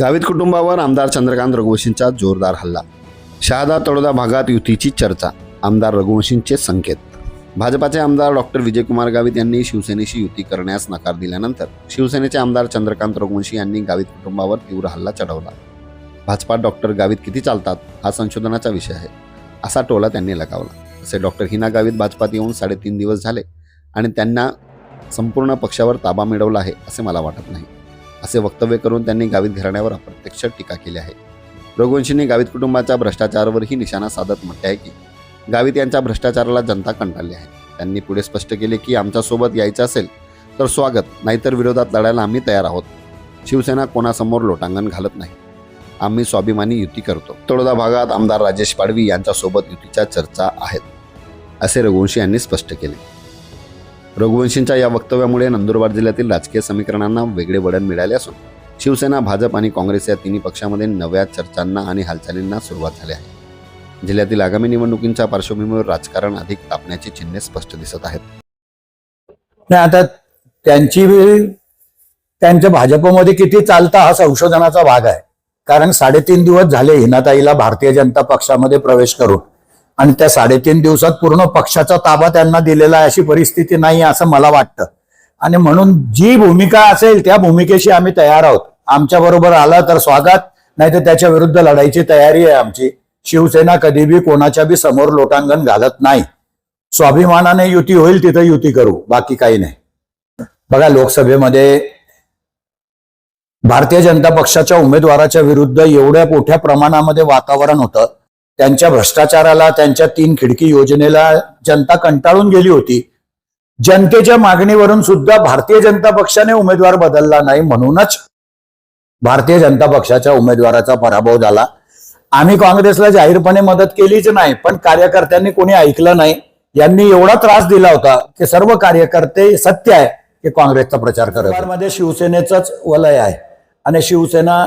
गावित कुटुंबावर आमदार चंद्रकांत रघुवंशींचा जोरदार हल्ला. शहादा तळोदा भागात युतीची चर्चा आमदार रघुवंशींचे संकेत. भाजपाचे आमदार डॉक्टर विजयकुमार गावित यांनी शिवसेनेशी युती करण्यास नकार दिल्यानंतर शिवसेनेचे आमदार चंद्रकांत रघुवंशी यांनी गावित कुटुंबावर तीव्र हल्ला चढवला. भाजपात डॉक्टर गावित किती चालतात हा संशोधनाचा विषय आहे असा टोला त्यांनी लगावला. असे डॉक्टर हिना गावित भाजपात येऊन साडेतीन दिवस झाले आणि त्यांना संपूर्ण पक्षावर ताबा मिळवला आहे असे मला वाटत नाही. असे वक्तव्य करून त्यांनी गावित घराण्यावर अप्रत्यक्ष टीका केली आहे. रघुवंशींनी गावित कुटुंबाच्या भ्रष्टाचारावरही निशाणा साधत म्हटले आहे की गावित यांच्या भ्रष्टाचाराला जनता कंटाळली आहे. त्यांनी पुढे स्पष्ट केले की आमच्यासोबत यायचं असेल तर स्वागत नाहीतर विरोधात लढायला आम्ही तयार आहोत. शिवसेना कोणासमोर लोटांगण घालत नाही. आम्ही स्वाभिमानी युती करतो. तळोदा भागात आमदार राजेश पाडवी यांच्यासोबत युतीच्या चर्चा आहेत असे रघुवंशी यांनी स्पष्ट केले. रघुवंशींच्या या वक्तव्यामुळे नंदुरबार जिल्ह्यातील राजकीय समीकरणांना वेगळे वळण मिळाले असून शिवसेना भाजप आणि काँग्रेस या तिन्ही पक्षामध्ये नव्या चर्चांना आणि हालचालींना सुरुवात झाली आहे. जिल्ह्यातील आगामी निवडणुकींच्या पार्श्वभूमीवर राजकारण अधिक तापण्याची चिन्हे स्पष्ट दिसत आहेत. नाही आता त्यांची त्यांच्या भाजपमध्ये किती चालता हा संशोधनाचा भाग आहे. कारण साडेतीन दिवस झाले हिनाताईला भारतीय जनता पक्षामध्ये प्रवेश करून. आणि त्या साडेतीन दिवसात पूर्ण पक्षाचा ताबा त्यांना दिलेला आहे अशी परिस्थिती नाही असं मला वाटतं. आणि म्हणून जी भूमिका असेल त्या भूमिकेशी आम्ही तयार आहोत. आमच्या बरोबर आला तर स्वागत नाही तर त्याच्या विरुद्ध लढाईची तयारी आहे आमची. शिवसेना कधीबी कोणाच्या बी समोर लोटांगण घालत नाही. स्वाभिमानाने युती होईल तिथं युती करू बाकी काही नाही. बघा लोकसभेमध्ये भारतीय जनता पक्षाच्या उमेदवाराच्या विरुद्ध एवढ्या मोठ्या प्रमाणामध्ये वातावरण होतं. त्यांच्या भ्रष्टाचाराला त्यांच्या तीन खिडकी योजनेला जनता कंटाळून गेली होती. जनतेच्या मागणीवरून सुद्धा भारतीय जनता पक्षाने उमेदवार बदलला नाही म्हणूनच भारतीय जनता पक्षाच्या उमेदवाराचा पराभव झाला. आम्ही काँग्रेसला जाहीरपणे मदत केलीच नाही पण कार्यकर्त्यांनी कोणी ऐकलं नाही. यांनी एवढा त्रास दिला होता की सर्व कार्यकर्ते सत्य आहे की काँग्रेसचा प्रचार करत मध्ये शिवसेनेचंच वलय आहे. आणि शिवसेना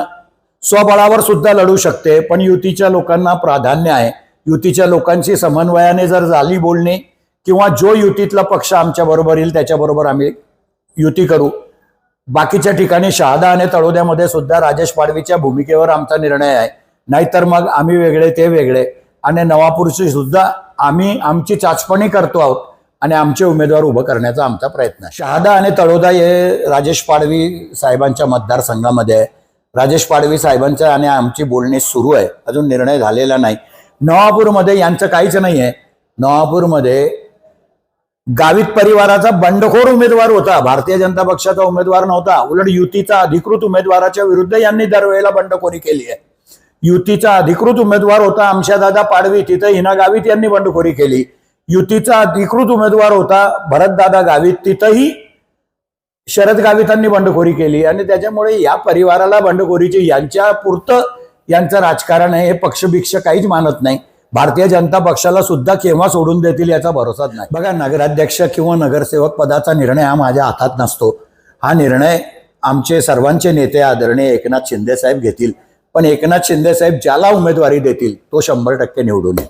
स्वबळावर सुद्धा लढू शकते पण युतीच्या लोकांना प्राधान्य आहे. युतीच्या लोकांची समन्वयाने जर झाली बोलणे किंवा जो युतीतला पक्ष आमच्या बरोबर येईल त्याच्याबरोबर आम्ही युती करू. बाकीच्या ठिकाणी शहादा आणि तळोद्यामध्ये सुद्धा राजेश पाडवीच्या भूमिकेवर आमचा निर्णय आहे. नाहीतर मग आम्ही वेगळे ते वेगळे. आणि नवापूरची सुद्धा आम्ही आमची चाचपणी करतो आहोत आणि आमचे उमेदवार उभं करण्याचा आमचा प्रयत्न आहे. शहादा आणि तळोदा हे राजेश पाडवी साहेबांच्या मतदारसंघामध्ये आहे. राजेश पाडवी साहेबांच्या आणि आमची बोलणी सुरू आहे. अजून निर्णय झालेला नाही. नवापूरमध्ये यांचं काहीच नाही आहे नवापूरमध्ये गावित परिवाराचा बंडखोर उमेदवार होता. भारतीय जनता पक्षाचा उमेदवार नव्हता. उलट युतीचा अधिकृत उमेदवाराच्या विरुद्ध यांनी दरवेळेला बंडखोरी केली आहे. युतीचा अधिकृत उमेदवार होता आमशादादा पाडवी. तिथं हिना गावित यांनी बंडखोरी केली. युतीचा अधिकृत उमेदवार होता भरतदादा गावित. तिथंही शरद गावितांनी बंडखोरी केली आणि त्याच्यामुळे या परिवाराला बंडखोरीची यांच्या पुरतं यांचं राजकारण आहे हे पक्षभिक्ष काहीच मानत नाही. भारतीय जनता पक्षाला सुद्धा केव्हा सोडून देतील याचा भरोसाच नाही. बघा नगराध्यक्ष किंवा नगरसेवक पदाचा निर्णय हा माझ्या हातात नसतो. हा निर्णय आमचे सर्वांचे नेते आदरणीय एकनाथ शिंदे साहेब घेतील. पण एकनाथ शिंदे साहेब ज्याला उमेदवारी देतील तो शंभर टक्के निवडून येईल.